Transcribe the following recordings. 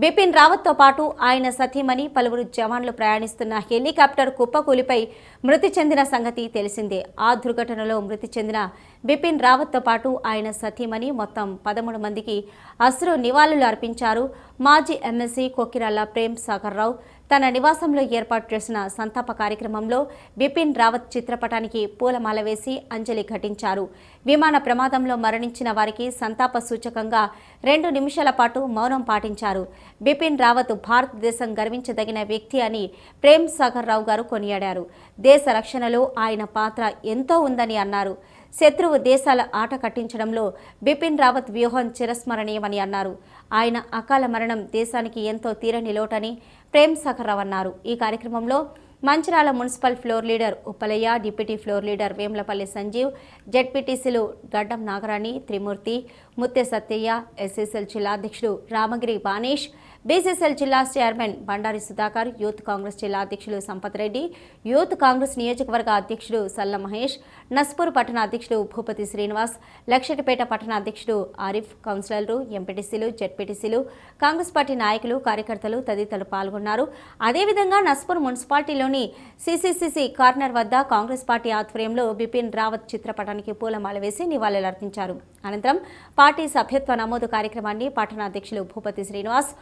బిపిన్ రావత్తో పాటు ఆయన సతీమణి పలువురు జవాన్లు ప్రయాణిస్తున్న హెలికాప్టర్ కుప్పకూలిపై మృతి చెందిన సంగతి తెలిసిందే. ఆ దుర్ఘటనలో మృతి చెందిన బిపిన్ రావత్తో పాటు ఆయన సతీమణి మొత్తం పదమూడు మందికి అశ్రు నివాళులు అర్పించారు. మాజీ ఎమ్మెల్సీ కొక్కిరాల ప్రేమ్ సాగర్రావు తన నివాసంలో ఏర్పాటు చేసిన సంతాప కార్యక్రమంలో బిపిన్ రావత్ చిత్రపటానికి పూలమాల వేసి అంజలి ఘటించారు. విమాన ప్రమాదంలో మరణించిన వారికి సంతాప సూచకంగా రెండు నిమిషాల పాటు మౌనం పాటించారు. బిపిన్ రావత్ భారతదేశం గర్వించదగిన వ్యక్తి అని ప్రేమ్ సాగర్ రావు గారు కొనియాడారు. దేశ రక్షణలో ఆయన పాత్ర ఎంతో ఉందని అన్నారు. శత్రువు దేశాల ఆట కట్టించడంలో బిపిన్ రావత్ వ్యూహం చిరస్మరణీయమని అన్నారు. ఆయన అకాల మరణం దేశానికి ఎంతో తీరని లోటని ప్రేమ్ సఖరావు అన్నారు. ఈ కార్యక్రమంలో Mancherial municipal floor leader Uppalaiah deputy floor leader Vemulapalli Sanjeev జడ్పీటీసీలు గడ్డం నాగరాణి త్రిమూర్తి ముత్తె సత్యయ్య ఎస్ఎస్ఎల్ జిల్లా అధ్యక్షుడు రామగిరి బానేష్ బీసీసీఎల్ జిల్లా chairman Bandari Sudhakar youth Congress జిల్లా అధ్యక్షులు సంపత్ రెడ్డి యూత్ కాంగ్రెస్ నియోజకవర్గ అధ్యక్షుడు సల్ల మహేష్ నస్పూర్ పట్టణ అధ్యక్షుడు భూపతి శ్రీనివాస్ లక్షటిపేట పట్టణ అధ్యక్షుడు ఆరిఫ్ కౌన్సిలర్లు ఎంపీటీసీలు జెడ్పీటీసీలు కాంగ్రెస్ పార్టీ నాయకులు కార్యకర్తలు తదితరులు పాల్గొన్నారు. అదేవిధంగా నస్పూర్ మున్సిపాలిటీలోని సీసీసీసీ కార్నర్ వద్ద కాంగ్రెస్ పార్టీ ఆధ్వర్యంలో బిపిన్ రావత్ చిత్రపటానికి పూలమాల వేసి నివాళులర్పించారు అనంతరం పార్టీ సభ్యత్వ నమోదు కార్యక్రమాన్ని పట్టణ అధ్యక్షులు Bhupathi Srinivas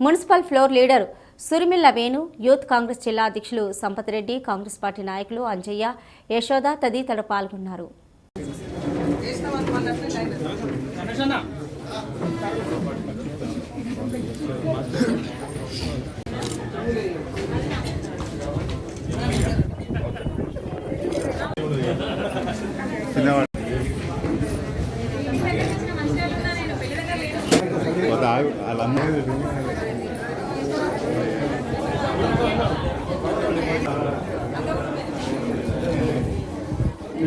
municipal floor leader Surimilla Venu youth Congress జిల్లా అధ్యక్షులు సంపత్ రెడ్డి కాంగ్రెస్ పార్టీ నాయకులు అంజయ్య యశోద తదితరులు పాల్గొన్నారు. వాళ్ళందరూ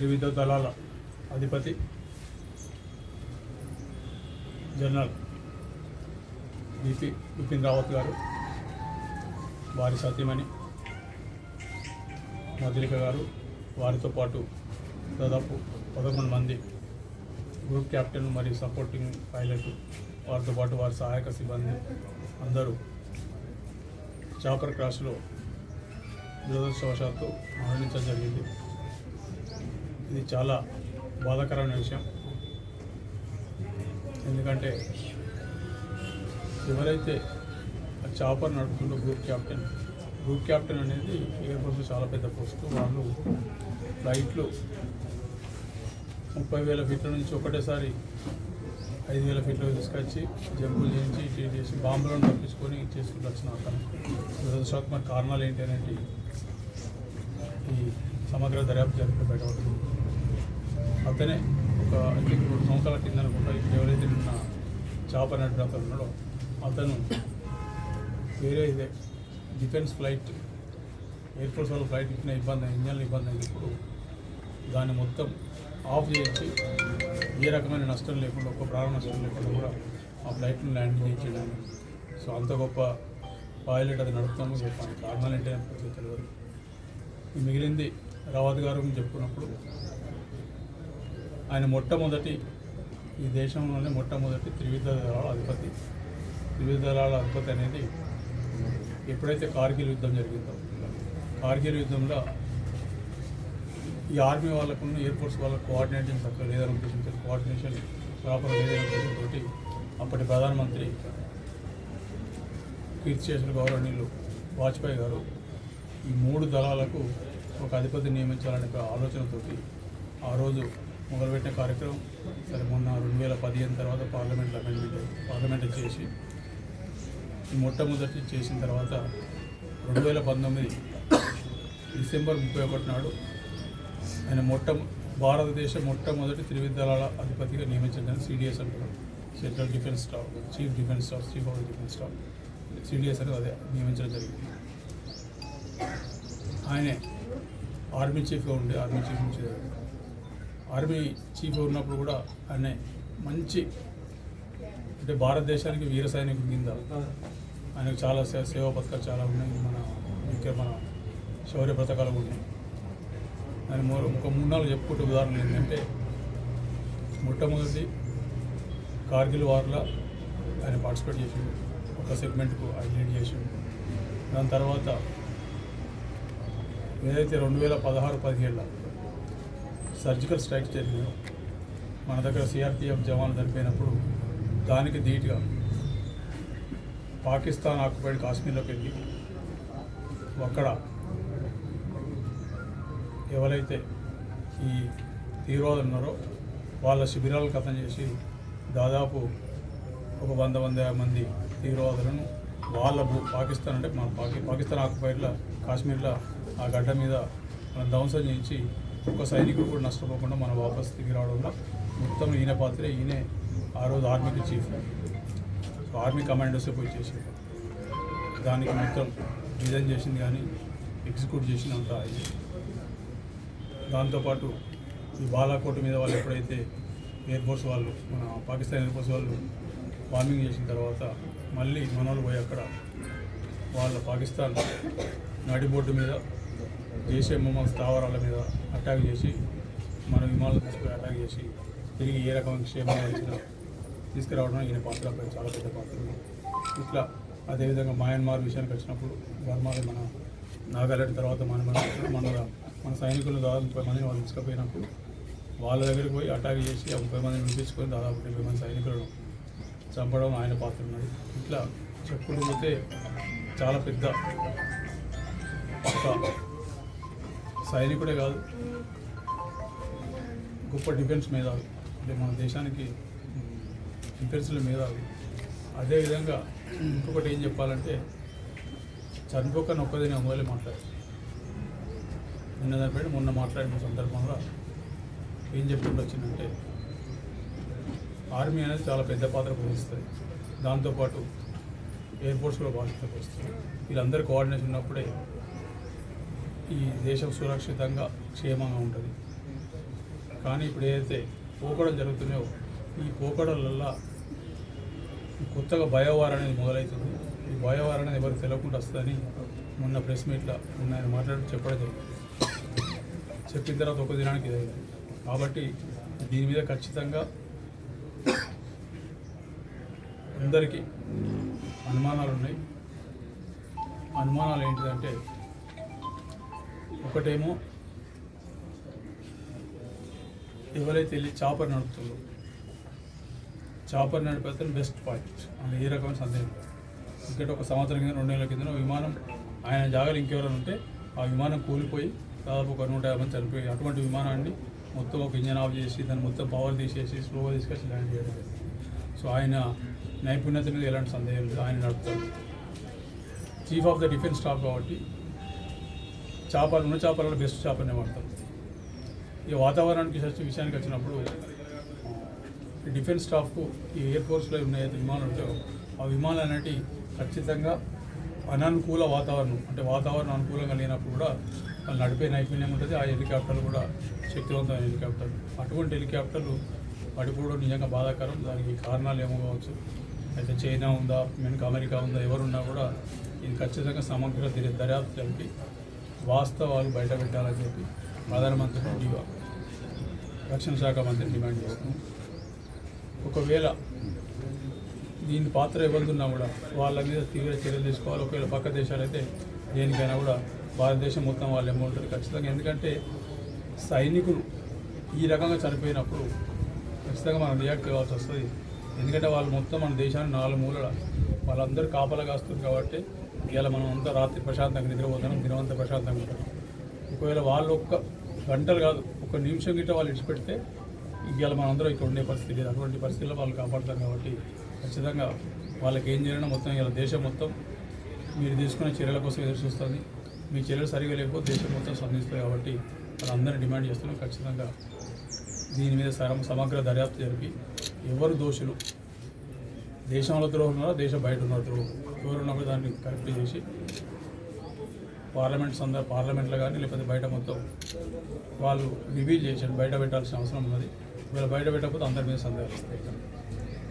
త్రివిధ దళాల అధిపతి జనరల్ బిపి బిపిన్ రావత్ గారు వారి సతీమణి మధులిక గారు వారితో పాటు దాదాపు పదకొండు మంది గ్రూప్ కెప్టెన్ మరియు సపోర్టింగ్ పైలట్ వారితో పాటు వారి సహాయక సిబ్బంది అందరూ చాపర్ క్రాష్లో దురదృష్టవశాత్తు మరణించడం జరిగింది. ఇది చాలా బాధాకరమైన విషయం. ఎందుకంటే ఎవరైతే ఆ చాపర్ నడుపుతుండో గ్రూప్ క్యాప్టెన్ గ్రూప్ క్యాప్టెన్ అనేది ఎయిర్ ఫోర్స్లో చాలా పెద్ద పోస్ట్. వాళ్ళు ఫ్లైట్లు ముప్పై వేల ఫీట్ల నుంచి ఒకటేసారి ఐదు వేల ఫీట్లకు తీసుకొచ్చి జంపులు చేయించి ఇటు చేసి బాంబులను తప్పించుకొని చేసుకుంటూ వచ్చిన అతను కారణాలు ఏంటి అనేది ఈ సమగ్ర దర్యాప్తు జరిపి బయటపడుతుంది. అతనే ఒక ఐ థింక్ రెండు సంవత్సరాల కింద అనుకుంటా ఇప్పుడు ఎవరైతే నిన్న చేప నడిపిన అతను ఉన్నాడో అతను వేరే ఇదే డిఫెన్స్ ఫ్లైట్ ఎయిర్ ఫోర్స్ వాళ్ళ ఫ్లైట్ ఇచ్చిన ఇబ్బంది ఇంజన్లు ఇబ్బంది అయినప్పుడు దాన్ని మొత్తం ఆఫ్ చేసి ఏ రకమైన నష్టం లేకుండా ఒక్క ప్రాణ నష్టం లేకుండా కూడా ఆ ఫ్లైట్ను ల్యాండింగ్ చేయించడం. సో అంత గొప్ప పైలట్ అది నడుపుతాము చెప్పాను. కారణాలు ఏంటంటే అని తెలియదు. మిగిలింది రావత్ గారు చెప్పుకున్నప్పుడు ఆయన మొట్టమొదటి ఈ దేశంలోనే మొట్టమొదటి త్రివిధ దళాల అధిపతి. త్రివిధ దళాల అధిపతి అనేది ఎప్పుడైతే కార్గిల్ యుద్ధం జరిగిందో కార్గిల్ యుద్ధంలో ఈ ఆర్మీ వాళ్ళకు ఎయిర్ ఫోర్స్ వాళ్ళకు కోఆర్డినేషన్ చక్కగా లేదని కోఆర్డినేషన్ ప్రాపర్ లేదనే అప్పటి ప్రధానమంత్రి కీర్తిశేషులు గౌరవనీయులు వాజ్పేయి గారు ఈ మూడు దళాలకు ఒక అధిపతి నియమించాలనే ఒక ఆలోచనతోటి ఆ రోజు మొదలుపెట్టిన కార్యక్రమం. సరే మొన్న రెండు వేల పదిహేను తర్వాత పార్లమెంట్లో అమెండ్మెంట్ పార్లమెంట్ చేసి ఈ మొట్టమొదటి చేసిన తర్వాత రెండు వేల పంతొమ్మిది డిసెంబర్ ముప్పై ఒకటి నాడు ఆయన మొట్ట భారతదేశ మొట్టమొదటి త్రివిధ దళాల అధిపతిగా నియమించడం సిడిఎస్ అంటారు. Central defence staff chief defence staff chief of defence staff CDS అనేది అదే నియమించడం జరిగింది. ఆయనే ఆర్మీ చీఫ్గా ఉండే ఆర్మీ చీఫ్ నుంచి ఆర్మీ చీఫ్ ఉన్నప్పుడు కూడా ఆయన మంచి అంటే భారతదేశానికి వీర సైనికుల కింద ఆయనకు చాలా సే- సేవా పథకాలు చాలా ఉన్నాయి. మన ఇంకా మన శౌర్య పథకాలు ఉన్నాయి. ఆయన ఒక మూడు నాలుగు చెప్పుకుంటే ఉదాహరణ ఏంటంటే మొట్టమొదటి కార్గిల్ వార్లో ఆయన పార్టిసిపేట్ చేసిండు. ఒక సెగ్మెంట్కు ఆయన లీడ్ చేసిండు. దాని తర్వాత ఏదైతే రెండు వేల పదహారు పదిహేళ్ళ సర్జికల్ స్ట్రైక్ జరిగినాయో మన దగ్గర సిఆర్పిఎఫ్ జవాన్లు చనిపోయినప్పుడు దానికి ధీటుగా పాకిస్తాన్ ఆక్యుపైడ్ కాశ్మీర్లోకి వెళ్ళి అక్కడ ఎవరైతే ఈ తీవ్రవాదులు ఉన్నారో వాళ్ళ శిబిరాలు కథం చేసి దాదాపు ఒక వంద వంద యాభై మంది తీవ్రవాదులను వాళ్ళ భూ పాకిస్తాన్ అంటే మన పాకి పాకిస్తాన్ ఆక్యుపైడ్లో కాశ్మీర్లో ఆ గడ్డ మీద మనం ధ్వంసం చేయించి ఒక్క సైనికుడు కూడా నష్టపోకుండా మనం వాపస్ తిరిగి రావడంలో మొత్తం ఈయన పాత్రే ఈయనే ఆ రోజు ఆర్మీకి చీఫ్ సో ఆర్మీ కమాండర్స్ పోయి చేసేది దానికి మొత్తం డిజైన్ చేసింది కానీ ఎగ్జిక్యూట్ చేసినంత ఇది. దాంతోపాటు ఈ బాలాకోట్ మీద వాళ్ళు ఎప్పుడైతే ఎయిర్ ఫోర్స్ వాళ్ళు మన పాకిస్తాన్ ఎయిర్ ఫోర్స్ వాళ్ళు వార్మింగ్ చేసిన తర్వాత మళ్ళీ మనోళ్ళు పోయి అక్కడ వాళ్ళ పాకిస్తాన్ నడిబోర్డు మీద జైషే మొహమ్మద్ స్థావరాల మీద అటాక్ చేసి మన విమానాలు తీసుకుని అటాక్ చేసి తిరిగి ఏ రకమైన క్షేమంగా వచ్చినా తీసుకురావడం ఈయన పాత్రపై చాలా పెద్ద పాత్ర. ఇట్లా అదేవిధంగా మయన్మార్ విషయానికి వచ్చినప్పుడు బర్మాలో మన నాగాలాండ్ తర్వాత మన మన మన మన సైనికులు దాదాపు ముప్పై మందిని వాళ్ళు తీసుకుపోయినప్పుడు వాళ్ళ దగ్గరికి పోయి అటాక్ చేసి ఆ ముప్పై మందిని వినిపించుకొని దాదాపు డెబ్బై మంది సైనికులను చంపడం ఆయన పాత్ర ఉన్నది. ఇట్లా చెప్పుకుంటూ పోతే చాలా పెద్ద ఒక సైనికుడే కాదు. గొప్ప డిఫెన్స్ మేధావి. అంటే మన దేశానికి డిఫెన్స్ల మేధావి. అదేవిధంగా ఇంకొకటి ఏం చెప్పాలంటే చనిపోకని ఒక్కది నేను మొదలు మాట్లాడాను నిన్న దానిపైన మొన్న మాట్లాడిన సందర్భంలో ఏం చెప్పుకుంటూ వచ్చిందంటే ఆర్మీ అనేది చాలా పెద్ద పాత్ర పోషిస్తుంది. దాంతోపాటు ఎయిర్ ఫోర్స్ కూడా బాధ్యత పోస్తుంది వీళ్ళందరి కోఆర్డినేషన్ ఉన్నప్పుడే ఈ దేశం సురక్షితంగా క్షేమంగా ఉంటుంది. కానీ ఇప్పుడు ఏదైతే పోకడలు జరుగుతున్నాయో ఈ పోకడలల్లో కొత్తగా బయోవార్ అనేది మొదలవుతుంది ఈ బయోవార్ అనేది ఎవరికి తెలియకుండా వస్తుందని మొన్న ప్రెస్ మీట్లో మొన్న ఆయన మాట్లాడి చెప్పడం జరిగింది. చెప్పిన తర్వాత ఒక దినానికి ఇదైంది కాబట్టి దీని మీద ఖచ్చితంగా అందరికీ అనుమానాలు ఉన్నాయి అనుమానాలు ఏంటిదంటే ఒకటేమో ఎవరైతే వెళ్ళి చాపర్ నడుపుతుందో చాపర్ నడిపేస్తే బెస్ట్ పాయింట్ అందులో ఏ రకమైన సందేహం లేదు. ఇక్కడ ఒక సంవత్సరం కింద రెండు నెలల కింద విమానం ఆయన జాగాలు ఇంకెవరైనా ఉంటే ఆ విమానం కూలిపోయి దాదాపు ఒక నూట యాభై మంది చనిపోయి అటువంటి విమానాన్ని మొత్తం ఒక ఇంజన్ ఆఫ్ చేసి దాన్ని మొత్తం పవర్ తీసేసి స్లోగా తీసుకొచ్చి ల్యాండ్ చేయడం సో ఆయన నైపుణ్యత మీద ఎలాంటి సందేహం లేదు. ఆయన నడుపుతారు chief of the defence staff కాబట్టి చేపలు ఉన్న చేపలలో బెస్ట్ చేపలనే వాడతాం ఈ వాతావరణానికి వచ్చే విషయానికి వచ్చినప్పుడు ఈ డిఫెన్స్ స్టాఫ్కు ఈ ఎయిర్ ఫోర్స్లో ఉన్న ఏదైతే విమానాలు ఉంటాయో ఆ విమానాలు అనేవి ఖచ్చితంగా అననుకూల వాతావరణం అంటే వాతావరణం అనుకూలంగా లేనప్పుడు కూడా వాళ్ళు నడిపే నైపుణ్యం ఉంటుంది. ఆ హెలికాప్టర్లు కూడా శక్తివంతమైన హెలికాప్టర్లు అటువంటి హెలికాప్టర్లు పడిపోవడం నిజంగా బాధాకరం. దానికి కారణాలు ఏమో కావచ్చు. అయితే చైనా ఉందా వెనుక అమెరికా ఉందా ఎవరున్నా కూడా ఇది ఖచ్చితంగా సమగ్ర దర్యాప్తు జరిపి వాస్తవాలు బయట పెట్టాలని చెప్పి ప్రధానమంత్రి ఢిల్లీగా రక్షణ శాఖ మంత్రి డిమాండ్ చేస్తున్నాం. ఒకవేళ దీని పాత్ర ఎవరున్నా కూడా వాళ్ళ మీద తీవ్ర చర్యలు తీసుకోవాలి. ఒకవేళ పక్క దేశాలు అయితే దేనికైనా కూడా భారతదేశం మొత్తం వాళ్ళు ఏమో ఉంటుంది ఖచ్చితంగా. ఎందుకంటే సైనికులు ఈ రకంగా చనిపోయినప్పుడు ఖచ్చితంగా మనం రియాక్ట్ కావాల్సి వస్తుంది. ఎందుకంటే వాళ్ళు మొత్తం మన దేశాన్ని నాలుగు మూలల వాళ్ళందరూ కాపలా కాస్తుంది కాబట్టి ఇవాళ మనం అంతా రాత్రి ప్రశాంతంగా నిద్రపోతున్నాం దినవంతా ప్రశాంతంగా ఉంటాం. ఒకవేళ వాళ్ళు ఒక్క గంటలు కాదు ఒక నిమిషం గిట్ట వాళ్ళు ఇచ్చిపెడితే ఇవాళ మనందరం ఇక్కడ ఉండే పరిస్థితి లేదు. అటువంటి పరిస్థితుల్లో వాళ్ళు కాపాడతాం కాబట్టి ఖచ్చితంగా వాళ్ళకి ఏం చేయాలన్నా మొత్తం ఇలా దేశం మొత్తం మీరు తీసుకునే చర్యల కోసం ఎదురు చూస్తుంది. మీ చర్యలు సరిగా లేకపోతే దేశం మొత్తం స్పందిస్తుంది కాబట్టి వాళ్ళందరినీ డిమాండ్ చేస్తున్నాం. ఖచ్చితంగా దీని మీద సమగ్ర దర్యాప్తు జరిపి ఎవరు దోషులు? దేశంలో ద్రోహం ఉన్నారో? దేశం బయట ఉన్న ద్రోహం ఎవరున్నప్పుడు దాన్ని కరెక్ట్ చేసి పార్లమెంట్ సందర్భ పార్లమెంట్లో కానీ లేకపోతే బయట మొత్తం వాళ్ళు రివ్యూ చేశారు. బయట పెట్టాల్సిన అవసరం ఉన్నది. వీళ్ళు బయట పెట్టకపోతే అందరి మీద సందేహాలు వస్తాయి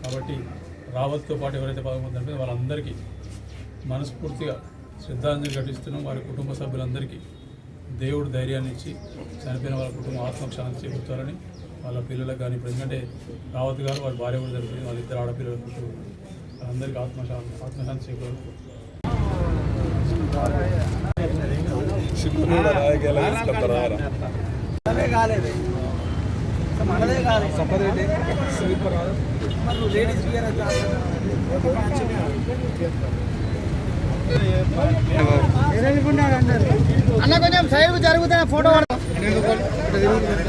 కాబట్టి రావత్తో పాటు ఎవరైతే పదకొండు అంటే వాళ్ళందరికీ మనస్ఫూర్తిగా శ్రద్ధాంజలి ఘటిస్తున్నాం. వారి కుటుంబ సభ్యులందరికీ దేవుడు ధైర్యాన్ని ఇచ్చి చనిపోయిన వాళ్ళ కుటుంబం ఆత్మక్షాంతి చేకూర్చాలని వాళ్ళ పిల్లలకు కానీ ఇప్పుడు ఎందుకంటే రావత్ గారు వాళ్ళ భార్య కూడా జరిపింది వాళ్ళ ఇద్దరు ఆడపిల్లల వాళ్ళందరికీ ఆత్మశాంతి ఆత్మశాంతి చేకూరు మనదే మరి లేడీస్ బియర్ అన్న కొంచెం సైడ్ జరుగుతున్న ఫోటో చేయించిన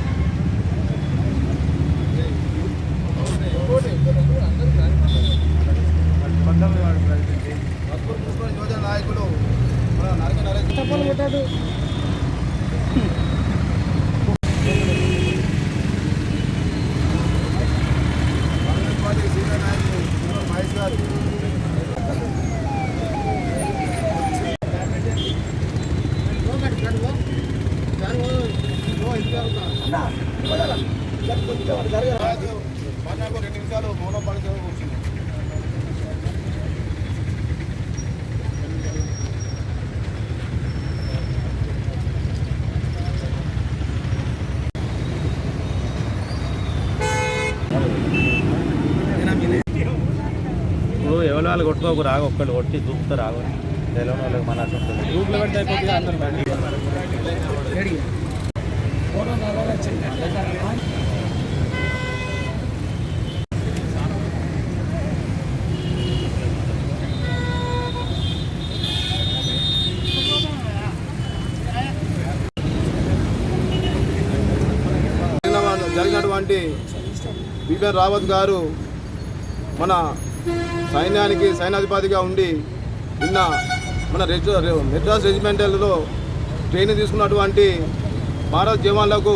ఎవరి రాగా కొట్టుకోకు ఒక్కళ్ళు కొట్టి దూకుతారు రాగు తెలియని వాళ్ళకి మన ఉంటుంది. జరిగినటువంటి బిపిన్ రావత్ గారు మన సైన్యానికి సైన్యాధిపతిగా ఉండి నిన్న మన మెడ్రాస్ రెజిమెంటల్లో ట్రైనింగ్ తీసుకున్నటువంటి భారత్ జవాన్లకు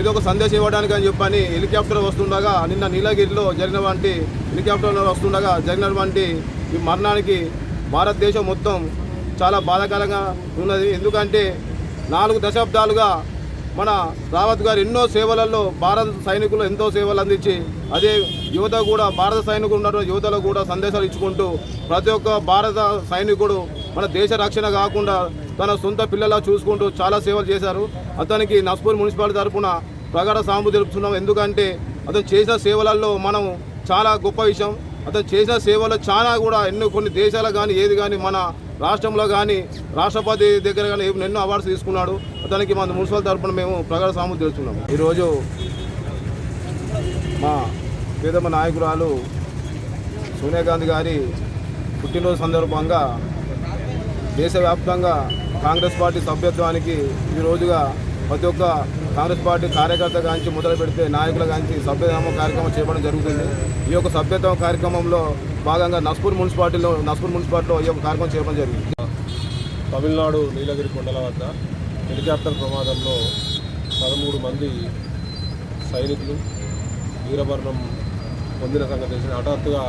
ఏదో ఒక సందేశం ఇవ్వడానికి అని చెప్పని హెలికాప్టర్ వస్తుండగా నిన్న నీలగిరిలో జరిగినటువంటి హెలికాప్టర్లో వస్తుండగా జరిగినటువంటి ఈ మరణానికి భారతదేశం మొత్తం చాలా బాధాకరంగా ఉన్నది. ఎందుకంటే నాలుగు దశాబ్దాలుగా మన రావత్ గారు ఎన్నో సేవలలో భారత సైనికులు ఎంతో సేవలు అందించి అదే యువత కూడా భారత సైనికులు ఉన్న యువతలో కూడా సందేశాలు ఇచ్చుకుంటూ ప్రతి ఒక్క భారత సైనికుడు మన దేశ రక్షణ కాకుండా తన సొంత పిల్లలా చూసుకుంటూ చాలా సేవలు చేశారు. అతనికి నస్పూర్ మున్సిపాలిటీ తరఫున ప్రగాఢ సాంబు తెలుపుతున్నాం. ఎందుకంటే అతను చేసిన సేవలలో మనం చాలా గొప్ప విషయం. అతను చేసిన సేవలు చాలా కూడా ఎన్నో కొన్ని దేశాలు కానీ ఏది కానీ మన రాష్ట్రంలో కానీ రాష్ట్రపతి దగ్గర కానీ ఎన్నో అవార్డ్స్ తీసుకున్నాడు. అతనికి మన మున్సిపల్ తరపున మేము ప్రగాఢ సాము తెలుస్తున్నాము. ఈరోజు మా పేదమ్మ నాయకురాలు సోనియా గాంధీ గారి పుట్టినరోజు సందర్భంగా దేశవ్యాప్తంగా కాంగ్రెస్ పార్టీ సభ్యత్వానికి ఈ రోజుగా ప్రతి ఒక్క కాంగ్రెస్ పార్టీ కార్యకర్త కాంచి మొదలు పెడితే నాయకుల కాంచి సభ్యధామ కార్యక్రమం చేయడం జరుగుతుంది. ఈ యొక్క సభ్యత్వ కార్యక్రమంలో భాగంగా నస్పూర్ మున్సిపాలిటీలో నస్పూర్ మున్సిపాలిటీలో ఈ యొక్క కార్యక్రమం చేయడం జరిగింది. తమిళనాడు నీలగిరి కొండల వద్ద హెలికాప్టర్ ప్రమాదంలో పదమూడు మంది సైనికులు వీరమరణం పొందిన సంగతి తెలిసిన హఠాత్తుగా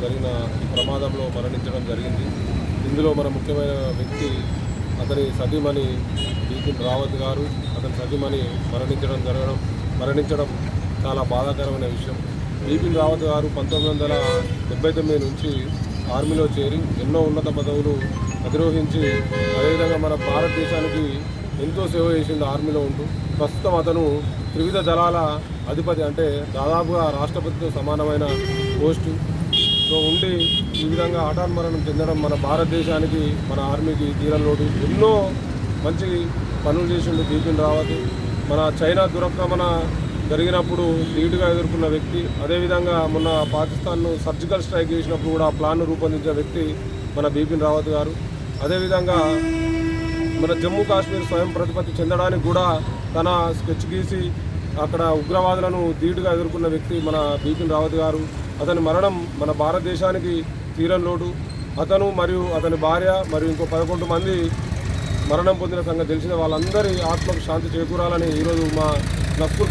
జరిగిన ఈ ప్రమాదంలో మరణించడం జరిగింది. ఇందులో మన ముఖ్యమైన వ్యక్తి అతని సతీమణి బిపిన్ రావత్ గారు అతని సతీమణి మరణించడం జరగడం మరణించడం చాలా బాధాకరమైన విషయం. బిపిన్ రావత్ గారు పంతొమ్మిది వందల డెబ్బై తొమ్మిది నుంచి ఆర్మీలో చేరి ఎన్నో ఉన్నత పదవులు అధిరోహించి అదేవిధంగా మన భారతదేశానికి ఎంతో సేవ చేసింది ఆర్మీలో ఉంటూ ప్రస్తుతం అతను త్రివిధ దళాల అధిపతి అంటే దాదాపుగా రాష్ట్రపతితో సమానమైన పోస్టు. సో ఉండి ఈ విధంగా హఠాన్ చెందడం మన భారతదేశానికి మన ఆర్మీకి తీరలోటు ఎన్నో మంచి పనులు చేసిండు బిపిన్ రావత్. మన చైనా దురక్రమణ జరిగినప్పుడు లీడ్గా ఎదుర్కొన్న వ్యక్తి అదేవిధంగా మొన్న పాకిస్తాన్ను సర్జికల్ స్ట్రైక్ చేసినప్పుడు కూడా ప్లాన్ను రూపొందించిన వ్యక్తి మన బిపిన్ రావత్ గారు. అదేవిధంగా మన జమ్మూ కాశ్మీర్ స్వయం ప్రతిపత్తి చెందడానికి కూడా తన స్కెచ్ గీసి అక్కడ ఉగ్రవాదులను ధీటుగా ఎదుర్కొన్న వ్యక్తి మన బిపిన్ రావత్ గారు. అతని మరణం మన భారతదేశానికి తీరం లోటు. అతను మరియు అతని భార్య మరియు ఇంకో పదకొండు మంది మరణం పొందిన సంగతి తెలిసిన వాళ్ళందరి ఆత్మకు శాంతి చేకూరాలని ఈరోజు మా నక్కూరు